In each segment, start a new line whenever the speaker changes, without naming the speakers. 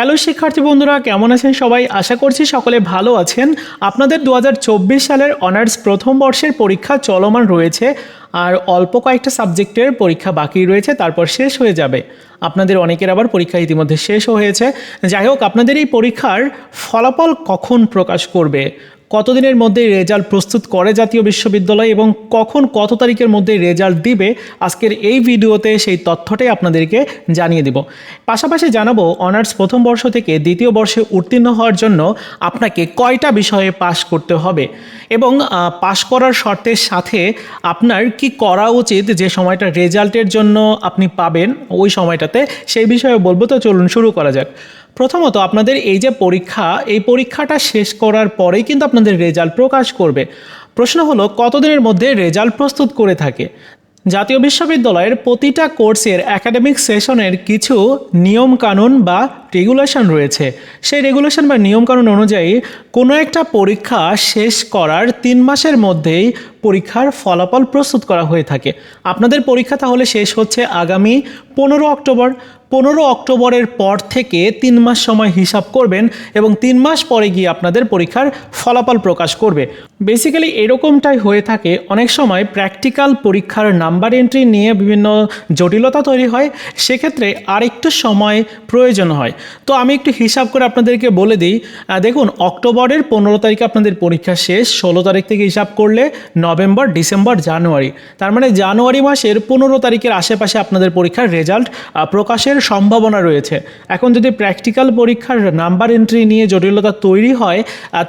Hello শিক্ষার্থী বন্ধুরা, কেমন আছেন সবাই? আশা করছি সকলে ভালো আছেন। আপনাদের দু হাজার চব্বিশ সালের অনার্স প্রথম বর্ষের পরীক্ষা চলমান রয়েছে। আর অল্প কয়েকটা সাবজেক্টের পরীক্ষা বাকি রয়েছে, তারপর শেষ হয়ে যাবে। আপনাদের অনেকের আবার পরীক্ষা ইতিমধ্যে শেষও হয়েছে। যাই হোক, আপনাদের এই পরীক্ষার ফলাফল কখন প্রকাশ করবে? কতদিনের মধ্যে রেজাল্ট প্রস্তুত করে জাতীয় বিশ্ববিদ্যালয় এবং কখন কত তারিখের মধ্যে রেজাল্ট দিবে? আজকের এই ভিডিওতে সেই তথ্যটাই আপনাদেরকে জানিয়ে দিব। পাশাপাশি জানাব, অনার্স প্রথম বর্ষ থেকে দ্বিতীয় বর্ষে উত্তীর্ণ হওয়ার জন্য আপনাকে কয়টা বিষয়ে পাশ করতে হবে? এবং পাশ করার শর্তের সাথে আপনার কি করা উচিত যে সময়টা রেজাল্টের জন্য আপনি পাবেন ওই সময়টাতে? সেই বিষয়ে বলব তো চলুন শুরু করা যাক। প্রথমত আপনাদের এই যে পরীক্ষা, এই পরীক্ষাটা শেষ করার পরেই কিন্তু আপনাদের রেজাল্ট প্রকাশ করবে। প্রশ্ন হলো, কতদিনের মধ্যে রেজাল্ট প্রস্তুত করে থাকে? জাতীয় বিশ্ববিদ্যালয়ের প্রতিটা কোর্সের একাডেমিক সেশনের কিছু নিয়মকানুন বা রেগুলেশন রয়েছে। সেই রেগুলেশন বা নিয়মকানুন অনুযায়ী কোনো একটা পরীক্ষা শেষ করার তিন মাসের মধ্যেই পরীক্ষার ফলাফল প্রস্তুত করা হয়ে থাকে। আপনাদের পরীক্ষা তাহলে শেষ হচ্ছে আগামী পনেরো অক্টোবর। পনেরো অক্টোবরের পর থেকে তিন মাস সময় হিসাব করবেন এবং তিন মাস পরে গিয়ে আপনাদের পরীক্ষার ফলাফল প্রকাশ করবে। বেসিক্যালি এরকমটাই হয়ে থাকে। অনেক সময় প্র্যাকটিক্যাল পরীক্ষার নাম্বার এন্ট্রি নিয়ে বিভিন্ন জটিলতা তৈরি হয়। সেক্ষেত্রে আরেকটু সময় প্রয়োজন হয়। তো আমি একটু হিসাব করে আপনাদেরকে বলে দিই। দেখুন, অক্টোবরের পনেরো তারিখে আপনাদের পরীক্ষা শেষ। ষোলো তারিখ থেকে হিসাব করলে নভেম্বর, ডিসেম্বর, জানুয়ারি। তার মানে জানুয়ারি মাসের পনেরো তারিখের আশেপাশে আপনাদের পরীক্ষার রেজাল্ট প্রকাশের সম্ভাবনা রয়েছে। এখন যদি প্র্যাকটিক্যাল পরীক্ষার নাম্বার এন্ট্রি নিয়ে জটিলতা তৈরি হয়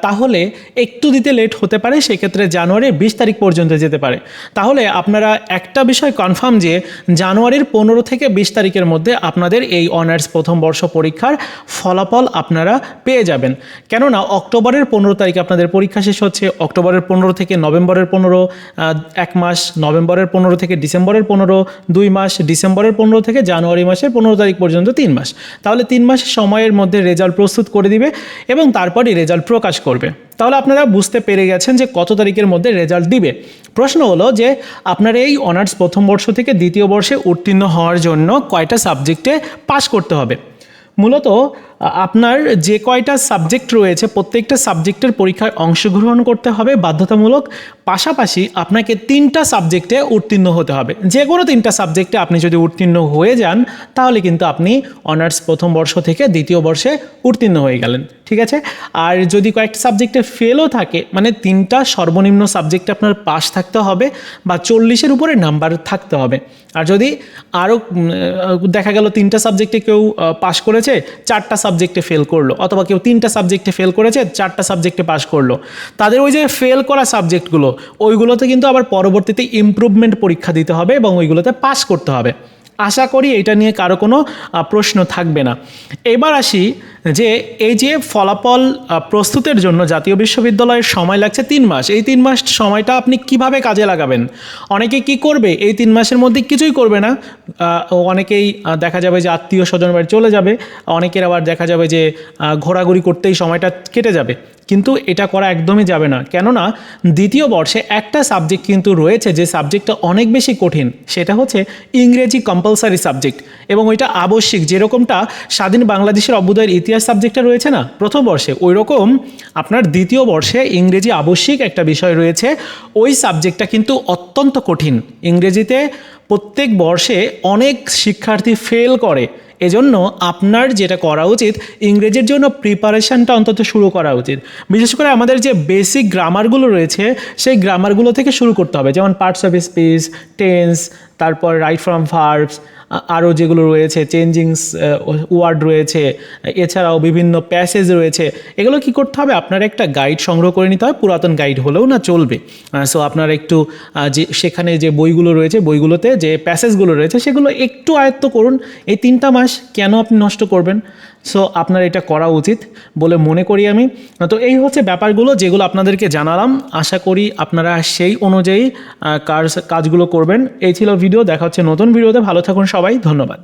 তাহলে একটু দিতে লেট হতে পারে, সেক্ষেত্রে জানুয়ারির বিশ তারিখ পর্যন্ত যেতে পারে। তাহলে আপনারা একটা বিষয় কনফার্ম যে, জানুয়ারির পনেরো থেকে বিশ তারিখের মধ্যে আপনাদের এই অনার্স প্রথম বর্ষ পরীক্ষার ফলাফল আপনারা পেয়ে যাবেন। কেননা অক্টোবরের পনেরো তারিখে আপনাদের পরীক্ষা শেষ হচ্ছে, অক্টোবরের পনেরো থেকে নভেম্বরের পনেরো এক মাস, নভেম্বরের পনেরো থেকে ডিসেম্বরের পনেরো, দুই মাস, ডিসেম্বরের পনেরো থেকে জানুয়ারি মাসের পনেরো তারিখ পর্যন্ত তিন মাস। তাহলে তিন মাস সময়ের মধ্যে রেজাল্ট প্রস্তুত করে দিবে এবং তারপরই রেজাল্ট প্রকাশ করবে। তাহলে আপনারা বুঝতে পেরে গেছেন যে কত তারিখের মধ্যে রেজাল্ট দিবে। প্রশ্ন হলো যে আপনার এই অনার্স প্রথম বর্ষ থেকে দ্বিতীয় বর্ষে উত্তীর্ণ হওয়ার জন্য কয়টা সাবজেক্টে পাশ করতে হবে? মূলত আপনার যে কয়টা সাবজেক্ট রয়েছে, প্রত্যেকটা সাবজেক্টের পরীক্ষায় অংশগ্রহণ করতে হবে, বাধ্যতামূলক। পাশাপাশি আপনাকে তিনটা সাবজেক্টে উত্তীর্ণ হতে হবে। যে কোনো তিনটা সাবজেক্টে আপনি যদি উত্তীর্ণ হয়ে যান, তাহলে কিন্তু আপনি অনার্স প্রথম বর্ষ থেকে দ্বিতীয় বর্ষে উত্তীর্ণ হয়ে গেলেন। ঠিক আছে? আর যদি কয়েকটা সাবজেক্টে ফেলও থাকে মানে তিনটা সর্বনিম্ন সাবজেক্টে আপনার পাস থাকতে হবে বা চল্লিশের উপরে নাম্বার থাকতে হবে। আর যদি আরও দেখা গেল তিনটা সাবজেক্টে কেউ পাস করেছে, চারটা সাবজেক্টে ফেল করল, অথবা কেউ তিনটা সাবজেক্টে ফেল করেছে, চারটা সাবজেক্টে পাস করল। তাদের ওই যে ফেল করা সাবজেক্টগুলো ওইগুলোতে কিন্তু আবার পরবর্তীতে ইমপ্রুভমেন্ট পরীক্ষা দিতে হবে এবং ওইগুলোতে পাস করতে হবে। আশা করি এটা নিয়ে কারও কোনো প্রশ্ন থাকবে না। এবার আসি যে এই যে ফলাফল প্রস্তুতের জন্য জাতীয় বিশ্ববিদ্যালয়ের সময় লাগছে তিন মাস। এই তিন মাস সময়টা আপনি কীভাবে কাজে লাগাবেন? অনেকে কি করবে? এই তিন মাসের মধ্যে কিছুই করবে না। অনেকেই দেখা যাবে যে আত্মীয় স্বজন বাড়ি চলে যাবে। অনেকের আবার দেখা যাবে যে ঘোরাঘুরি করতেই সময়টা কেটে যাবে। কিন্তু এটা করা একদমই যাবে না। কেননা দ্বিতীয় বর্ষে একটা সাবজেক্ট কিন্তু রয়েছে যে সাবজেক্টটা অনেক বেশি কঠিন, সেটা হচ্ছে ইংরেজি কম্পালসারি সাবজেক্ট এবং ওইটা আবশ্যিক। যেরকমটা স্বাধীন বাংলাদেশের অভ্যুদয়ের ইতিহাস সাবজেক্টটা রয়েছে না, প্রথম বর্ষে ওই রকম আপনার দ্বিতীয় বর্ষে ইংরেজি আবশ্যিক একটা বিষয় রয়েছে, ওই সাবজেক্টটা কিন্তু অত্যন্ত কঠিন। ইংরেজিতে প্রত্যেক বর্ষে অনেক শিক্ষার্থী ফেল করে। এজন্য আপনার যেটা করা উচিত, ইংরেজির জন্য প্রিপারেশনটা অন্তত শুরু করা উচিত। বিশেষ করে আমাদের যে বেসিক গ্রামারগুলো রয়েছে, সেই গ্রামারগুলো থেকে শুরু করতে হবে। যেমন পার্টস অফ স্পিচ টেন্স তারপর রাইট ফ্রম ভার্বস আরও যেগুলো রয়েছে চেঞ্জিংস ওয়ার্ড রয়েছে, এছাড়াও বিভিন্ন প্যাসেজ রয়েছে। এগুলো কি করতে হবে? আপনার একটা গাইড সংগ্রহ করে নিতে হবে। পুরাতন গাইড হলেও না চলবে। সো আপনার একটু যে, সেখানে যে বইগুলো রয়েছে, বইগুলোতে যে প্যাসেজগুলো রয়েছে, সেগুলো একটু আয়ত্ত করুন। এই তিনটা মাস কেন আপনি নষ্ট করবেন? সো আপনার এটা করা উচিত বলে মনে করি আমি। তো এই হচ্ছে ব্যাপারগুলো যেগুলো আপনাদেরকে জানালাম। আশা করি আপনারা সেই অনুযায়ী কাজগুলো করবেন। এই ছিল ভিডিও। দেখা হচ্ছে নতুন ভিডিওতে। ভালো থাকুন সবাই। ধন্যবাদ।